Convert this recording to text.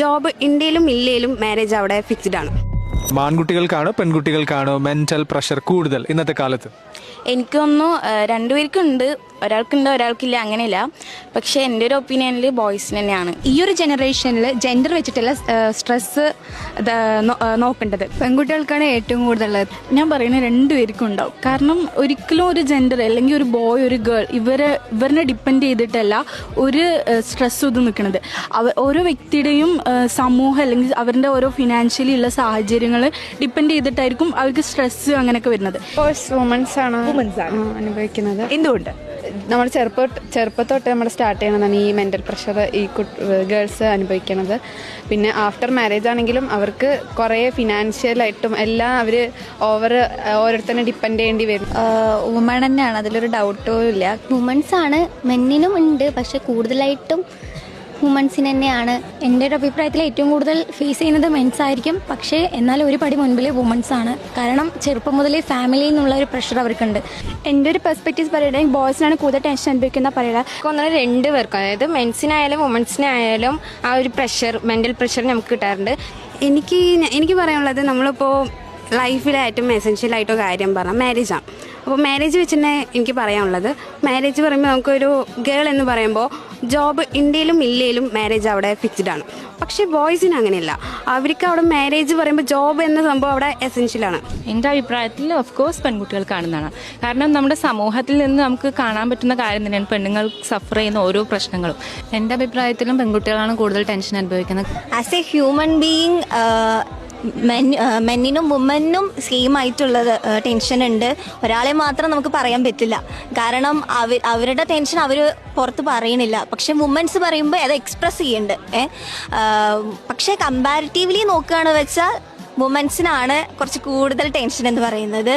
Job ഇന്ത്യയിലും ഇല്ലയിലും marriage അവിടെ fixed ആണ്. ആൺകുട്ടികൾക്കാണോ പെൺകുട്ടികൾക്കാണോ മെന്റൽ പ്രഷർ കൂടുതൽ ഇന്നത്തെ കാലത്ത്? എനിക്കൊന്നു രണ്ടുപേർക്കുണ്ട് ഒരാൾക്കുണ്ട് ഒരാൾക്കില്ല അങ്ങനെയില്ല. പക്ഷെ എന്റെ ഒരു ഒപ്പീനിയനിൽ ബോയ്സിന് തന്നെയാണ്. ഈ ഒരു ജനറേഷനിൽ ജെൻഡർ വെച്ചിട്ടുള്ള സ്ട്രെസ് നോക്കേണ്ടത്. പെൺകുട്ടികൾക്കാണ് ഏറ്റവും കൂടുതൽ ഞാൻ പറയുന്നത് രണ്ടുപേർക്കും ഉണ്ടാവും. കാരണം ഒരിക്കലും ഒരു ജെൻഡർ അല്ലെങ്കിൽ ഒരു ബോയ് ഒരു ഗേൾ ഇവരെ ഇവരിനെ ഡിപ്പെൻഡ് ചെയ്തിട്ടല്ല ഒരു സ്ട്രെസ് ഇത് നിൽക്കുന്നത്. അവർ ഓരോ വ്യക്തിയുടെയും സമൂഹം അല്ലെങ്കിൽ അവരുടെ ഓരോ ഫിനാൻഷ്യലി ഉള്ള സാഹചര്യങ്ങൾ ഡിപ്പെൻഡ് ചെയ്തിട്ടായിരിക്കും അവർക്ക് സ്ട്രെസ് അങ്ങനെയൊക്കെ വരുന്നത്. വുമൻസ് ആണ് അനുഭവിക്കുന്നത്. എന്തുകൊണ്ട്? നമ്മൾ ചെറുപ്പ ചെറുപ്പത്തൊട്ട് നമ്മൾ സ്റ്റാർട്ട് ചെയ്യണതാണ് ഈ മെന്റൽ പ്രഷർ ഈ ഗേൾസ് അനുഭവിക്കണത്. പിന്നെ ആഫ്റ്റർ മാരേജ് ആണെങ്കിലും അവർക്ക് കുറേ ഫിനാൻഷ്യലായിട്ടും എല്ലാം അവർ ഓവർ ഓരോരുത്തരെ ഡിപ്പെൻഡ് ചെയ്യേണ്ടി വരും. വുമൺ തന്നെയാണ് അതിലൊരു ഡൗട്ടും ഇല്ല. വുമൺസ് ആണ് മെന്നിനും ഉണ്ട് പക്ഷെ കൂടുതലായിട്ടും വുമൻസിന് തന്നെയാണ് എന്റെ ഒരു അഭിപ്രായത്തിൽ ഏറ്റവും കൂടുതൽ ഫേസ് ചെയ്യുന്നത് മെൻസ് ആയിരിക്കും. പക്ഷേ എന്നാൽ ഒരു പടി മുൻപിൽ വുമൻസ് ആണ്. കാരണം ചെറുപ്പം മുതലേ ഫാമിലിയിൽ നിന്നുള്ള ഒരു പ്രഷർ അവർക്കുണ്ട്. എന്റെ ഒരു പെർസ്പെക്റ്റീവ് പറയുകയാണെങ്കിൽ ബോയ്സിനാണ് കൂടുതൽ ടെൻഷൻ അനുഭവിക്കുന്ന പറയുക ഒന്നും രണ്ട് പേർക്കും അതായത് മെൻസിനായാലും വുമൻസിനായാലും ആ ഒരു പ്രഷർ മെന്റൽ പ്രഷർ നമുക്ക് കിട്ടാറുണ്ട്. എനിക്ക് എനിക്ക് പറയാനുള്ളത് നമ്മളിപ്പോൾ ലൈഫിലെ ഏറ്റവും എസെൻഷ്യൽ ആയിട്ടോ കാര്യം പറഞ്ഞാൽ മാരേജാണ് അപ്പോൾ മാരേജ് വെച്ച് തന്നെ എനിക്ക് പറയാനുള്ളത് മാരേജ് പറയുമ്പോൾ നമുക്കൊരു ഗേൾ എന്ന് പറയുമ്പോൾ ജോബ് ഇന്ത്യയിലും ഇല്ലയിലും മാരേജ് അവിടെ ഫിക്സ്ഡ് ആണ്. പക്ഷേ ബോയ്സിന് അങ്ങനെയല്ല. അവർക്ക് അവിടെ മാരേജ് പറയുമ്പോൾ ജോബ് എന്ന സംഭവം അവിടെ എസെൻഷ്യലാണ് എന്റെ അഭിപ്രായത്തിൽ ഓഫ് കോഴ്സ് പെൺകുട്ടികൾ കാണുന്നതാണ്. കാരണം നമ്മുടെ സമൂഹത്തിൽ നിന്ന് നമുക്ക് കാണാൻ പറ്റുന്ന കാര്യം തന്നെയാണ് പെണ്ണുങ്ങൾ സഫർ ചെയ്യുന്ന ഓരോ പ്രശ്നങ്ങളും. എന്റെ അഭിപ്രായത്തിലും പെൺകുട്ടികളാണ് കൂടുതൽ ടെൻഷൻ അനുഭവിക്കുന്നത്. ആസ് എ ഹ്യൂമൻ ബീയിങ് മെന്നിനും വുമനും സെയിം ആയിട്ടുള്ളത് ടെൻഷൻ ഉണ്ട്. ഒരാളെ മാത്രം നമുക്ക് പറയാൻ പറ്റില്ല. കാരണം അവർ അവരുടെ ടെൻഷൻ അവർ പുറത്ത് പറയണില്ല. പക്ഷെ വുമൻസ് പറയുമ്പോൾ അത് എക്സ്പ്രസ് ചെയ്യുന്നുണ്ട് ഏ പക്ഷെ കമ്പാരിറ്റീവ്ലി നോക്കുകയാണ് വെച്ചാൽ വുമൻസിനാണ് കുറച്ച് കൂടുതൽ ടെൻഷൻ എന്ന് പറയുന്നത്.